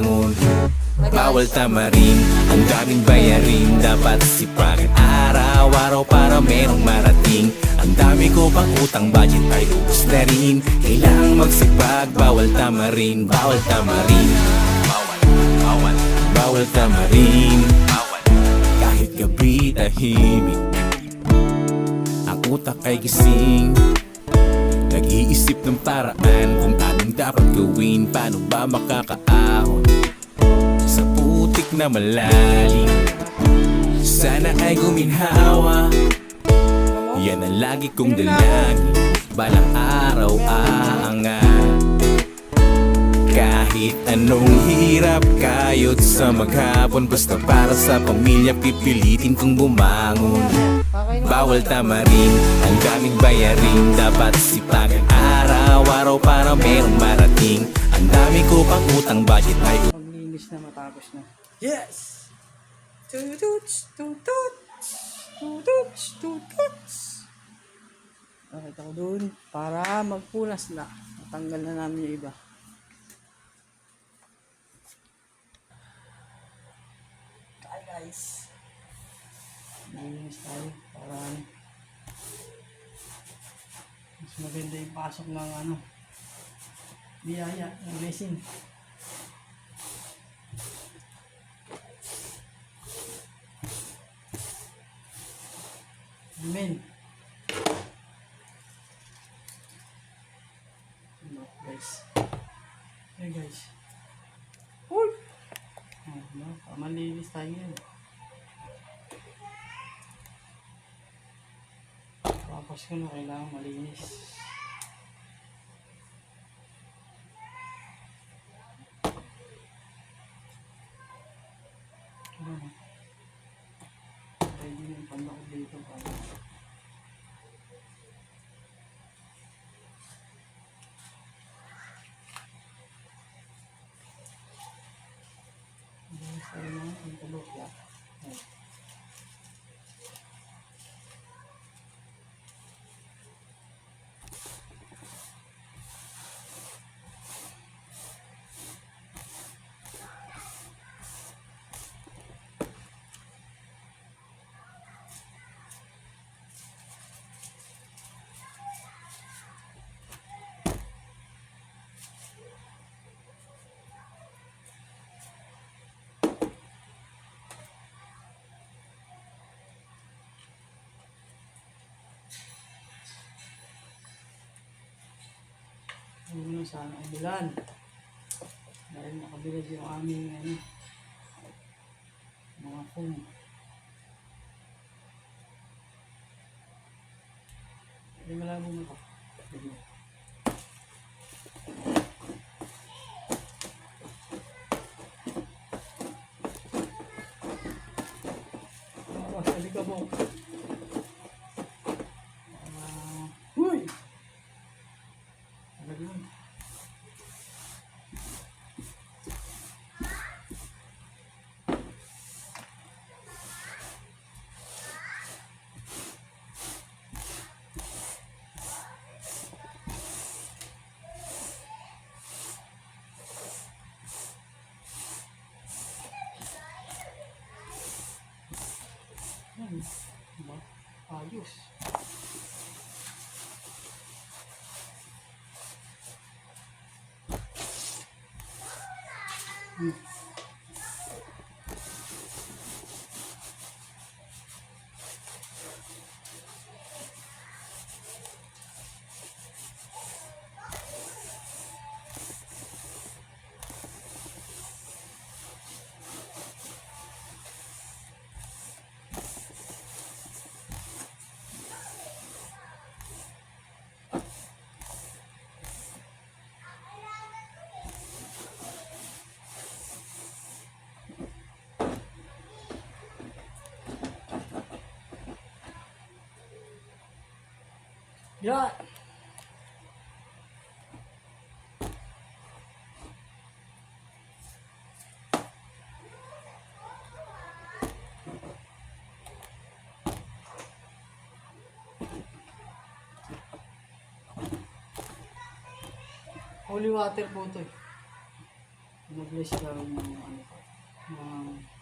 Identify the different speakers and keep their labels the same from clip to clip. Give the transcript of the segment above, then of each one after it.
Speaker 1: bumangon Bawal tamarin, ang daming bayarin. Dapat sipagan araw-araw para merong marating. Ang dami ko pang utang, budget ay ubus na rin. Kailangang magsipag, bawal tamarin Bawal tamarin. Bawal, bawal, bawal tamarin. Bawal, kahit gabi tahimik. Ang utak ay gising. Nag-iisip ng paraan kung anong dapat gawin. Paano ba makakaahon putik na malalim. Sana ay guminhawa. Yan ang lagi kong dalangin. Balang araw aangat kahit anong hirap kayot sa maghapon Basta para sa pamilya pipilitin kong bumangon. Bawal tamarin, ang daming bayarin. Dapat sipagan araw-araw para merong marating. Ang dami ko pang utang budget ay
Speaker 2: Maglinis na matapos na. Yes! Tututs, tututs, tututs, tututs. Bakit ako dun? Para magpunas na. Matanggal na namin yung iba. Hi guys. Maglinis tayo para. Mas maganda yung pasok ng ano. Biyaya, ng blessing. Amen. Ano, guys. Hey guys. Uy! Oh, no, malinis tayo yan. Tapos ko na kailangan malinis. Ano? Ready na yung panlaki dito para Sa mga ang tulog ya. Ay. Ano sana bilan. Dahil nakabilad yung aming ano, mga phone. Hindi malabo mo ka. Sige. Yan. Diba? Ayos. Yan. Holy water po ito eh. Mag-bless daw yung mga ano. Mga...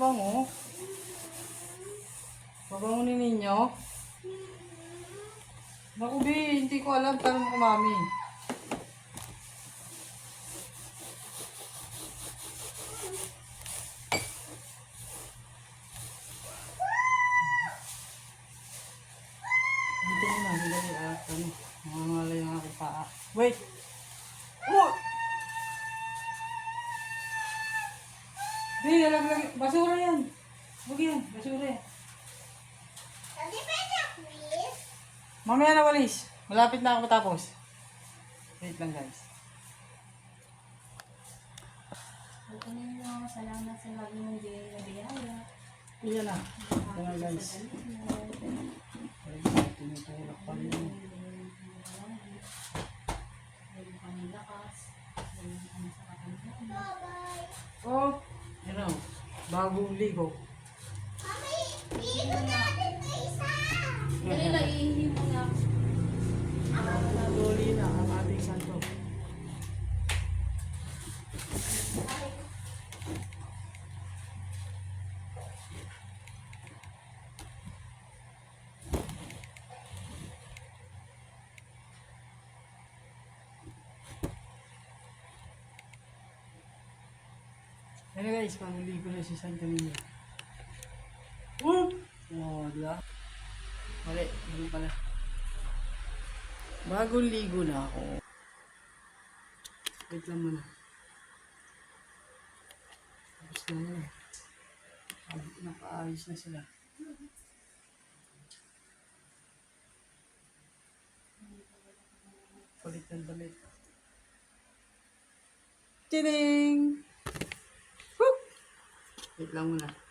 Speaker 2: Mabango? Mabango ni ninyo? Naku, hindi ko alam. Tanong ko, mami. Di, alam lagi, basura yan. Huwag yan, basura yan. Mamaya na walis. Malapit na ako matapos. Wait lang guys.
Speaker 3: Pagkanin mo, salamat sa lagi mong bigay na biyaya.
Speaker 2: Iyan na. Ito na guys. Tinutulak pa rin.
Speaker 3: Bigyan ka
Speaker 2: Bagong ligo.
Speaker 3: Dali na, iihi mo na.
Speaker 2: Naduli na ang ating santo. Ano guys, panguligo na si Santo Niño. Whoop! Oh, di ba? Mali, pala. Bagong ligo na ako. Wait lang muna. Tapos na. Ay, Nakaayos na sila. Palit ng damit. Tining! Wait lang muna.